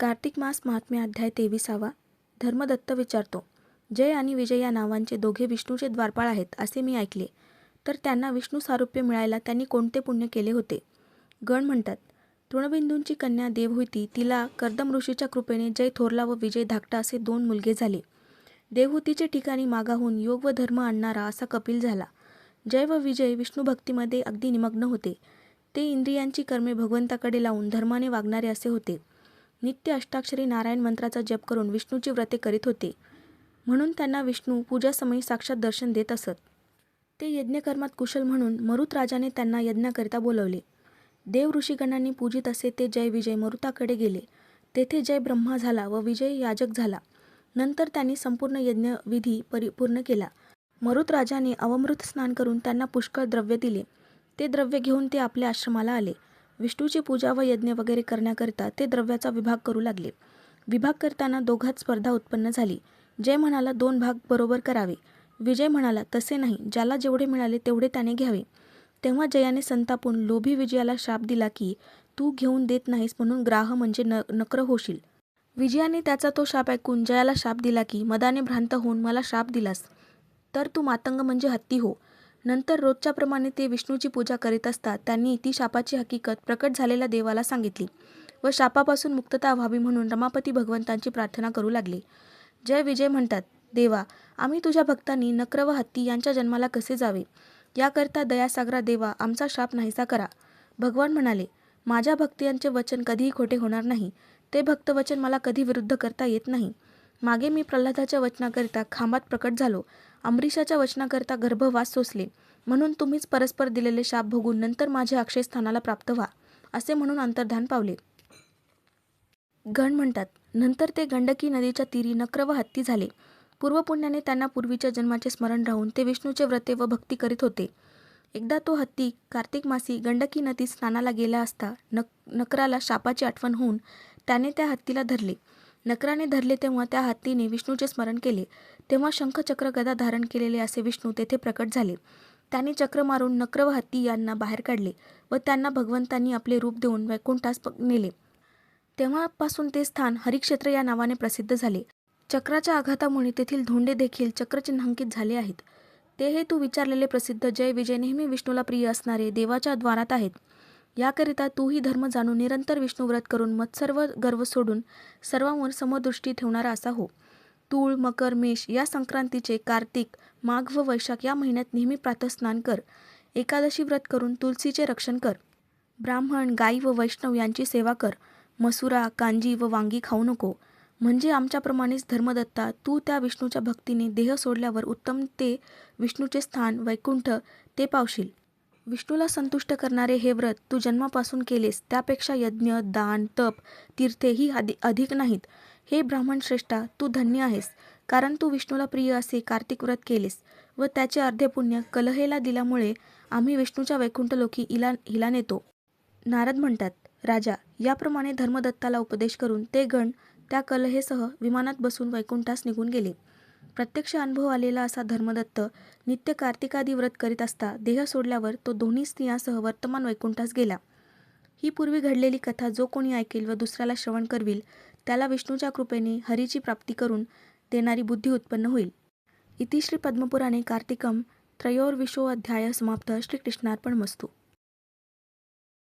कार्तिक मास महात्म्य अध्याय तेविसावा. धर्मदत्त विचारतो जय आणि विजय या नावांचे दोघे विष्णूचे द्वारपाळ आहेत असे मी ऐकले. तर त्यांना विष्णू सारूप्य मिळायला त्यांनी कोणते पुण्य केले होते गण म्हणतात तृणबिंदूंची कन्या देवहूती तिला कर्दम ऋषीच्या कृपेने जय थोरला व विजय धाकटा असे दोन मुलगे झाले. देवहूतीचे ठिकाणी मागाहून योग व धर्म आणणारा असा कपिल झाला. जय व विजय विष्णू भक्तीमध्ये अगदी निमग्न होते. ते इंद्रियांची कर्मे भगवंताकडे लावून धर्माने वागणारे असे होते. नित्य अष्टाक्षरी नारायण मंत्राचा जप करून विष्णूची व्रते करीत होते. म्हणून त्यांना विष्णू पूजासमयी साक्षात दर्शन देत असत. ते यज्ञकर्मात कुशल म्हणून मरुत राजाने त्यांना यज्ञाकरिता बोलवले. देव ऋषीगणांनी पूजित असे ते जय विजय मरुताकडे गेले. तेथे जय ब्रह्मा झाला व विजय याजक झाला. नंतर त्यांनी संपूर्ण यज्ञविधी परिपूर्ण केला. मरुत राजाने अवमृत स्नान करून त्यांना पुष्कळ द्रव्य दिले. ते द्रव्य घेऊन ते आपल्या आश्रमाला आले. विष्णूची पूजा व यज्ञ वगैरे करण्याकरिता ते द्रव्याचा विभाग करू लागले. विभाग करताना दोघात स्पर्धा उत्पन्न झाली. जय म्हणाला दोन भाग बरोबर करावे. विजय म्हणाला तसे नाही. ज्याला जेवढे मिळाले तेवढे त्याने घ्यावे. तेव्हा जयाने संतापून लोभी विजयाला शाप दिला की तू घेऊन देत नाहीस म्हणून ग्राह म्हणजे न नक्र होशील. विजयाने त्याचा तो शाप ऐकून जयाला शाप दिला की मदाने भ्रांत होऊन मला शाप दिलास. तर तू मातंग म्हणजे हत्ती हो. नंतर रोजच्याप्रमाणे ते विष्णूची पूजा करीत असता त्यांनी ती शापाची हकीकत प्रकट झालेल्या देवाला सांगितली व शापापासून मुक्तता व्हावी म्हणून रमापती भगवंतांची प्रार्थना करू लागले. जय विजय म्हणतात देवा आम्ही तुझ्या भक्तांनी नक्र व हत्ती यांच्या जन्माला कसे जावे? याकरता दयासागरा देवा आमचा शाप नाहीसा करा. भगवान म्हणाले माझ्या भक्तियांचे वचन कधीही खोटे होणार नाही. ते भक्तवचन मला कधी विरुद्ध करता येत नाही. मागे मी प्रल्हादाच्या वचनाकरिता खांबात प्रकट झालो. अमरीशाच्या वचनाकरिता गर्भवास सोसले. म्हणून तुम्हीच परस्पर दिलेले शाप भोगून नंतर माझ्या अक्षयस्थानाला प्राप्त व्हा असे म्हणून अंतर्धान पावले. गण म्हणतात नंतर ते गंडकी नदीच्या तीरी नक्र व हत्ती झाले. पूर्वपुण्याने त्यांना पूर्वीच्या जन्माचे स्मरण राहून ते विष्णूचे व्रते व भक्ती करीत होते. एकदा तो हत्ती कार्तिक मासी गंडकी नदीत स्नानाला गेला असता नक नकराला शापाची आठवण होऊन त्याने त्या हत्तीला धरले. नकराने धरले तेव्हा त्या हत्तीने विष्णूचे स्मरण केले. तेव्हा शंखचक्र गदा धारण केलेले असे विष्णू तेथे प्रकट झाले. त्यांनी चक्र मारून नक्र व हत्ती यांना बाहेर काढले व त्यांना भगवंतांनी आपले रूप देऊन वैकुंठास नेले. तेव्हापासून ते स्थान हरिक्षेत्र या नावाने प्रसिद्ध झाले. चक्राच्या आघातामुळे तेथील धोंडे देखील चक्रचिन्हांकित झाले आहेत. ते हे तू विचारलेले प्रसिद्ध जय विजय नेहमी विष्णूला प्रिय असणारे देवाच्या द्वारात आहेत. याकरिता तूही धर्म जाणून निरंतर विष्णुव्रत करून मत्सर्व गर्व सोडून सर्वांवर समदृष्टी ठेवणारा असा हो. तूळ मकर मेष या संक्रांतीचे कार्तिक माघ व वैशाख या महिन्यात नेहमी प्रातस्नान कर. एकादशी व्रत करून तुलसीचे रक्षण कर. ब्राह्मण गाई व वैष्णव यांची सेवा कर. मसुरा कांजी व वांगी खाऊ नको. म्हणजे आमच्याप्रमाणेच धर्मदत्ता तू त्या विष्णूच्या भक्तीने देह सोडल्यावर उत्तम ते विष्णूचे स्थान वैकुंठ ते पावशील. विष्णूला संतुष्ट करणारे हे व्रत तू जन्मापासून केलेस त्यापेक्षा यज्ञ दान तप तीर्थे ही अधिक नाहीत. हे ब्राह्मण श्रेष्ठा तू धन्य आहेस कारण तू विष्णूला प्रिय असे कार्तिक व्रत केलेस व त्याचे अर्धे पुण्य कलहेला दिल्यामुळे आम्ही विष्णूच्या वैकुंठ लोकी इला हिला नेतो. नारद म्हणतात राजा याप्रमाणे धर्मदत्ताला उपदेश करून ते गण त्या कलहेसह विमानात बसून वैकुंठास निघून गेले. प्रत्यक्ष अनुभव आलेला असा धर्मदत्त नित्य कार्तिकादी व्रत करीत असता देह सोडल्यावर तो दोन्ही स्त्रियांसह वर्तमान वैकुंठास गेला. ही पूर्वी घडलेली कथा जो कोणी ऐकेल व दुसऱ्याला श्रवण करविल त्याला विष्णूच्या कृपेने हरीची प्राप्ती करून देणारी बुद्धी उत्पन्न होईल. इति श्री पद्मपुराणे कार्तिकम त्रयोर्विशो अध्याय समाप्त श्रीकृष्णार्पण मस्तू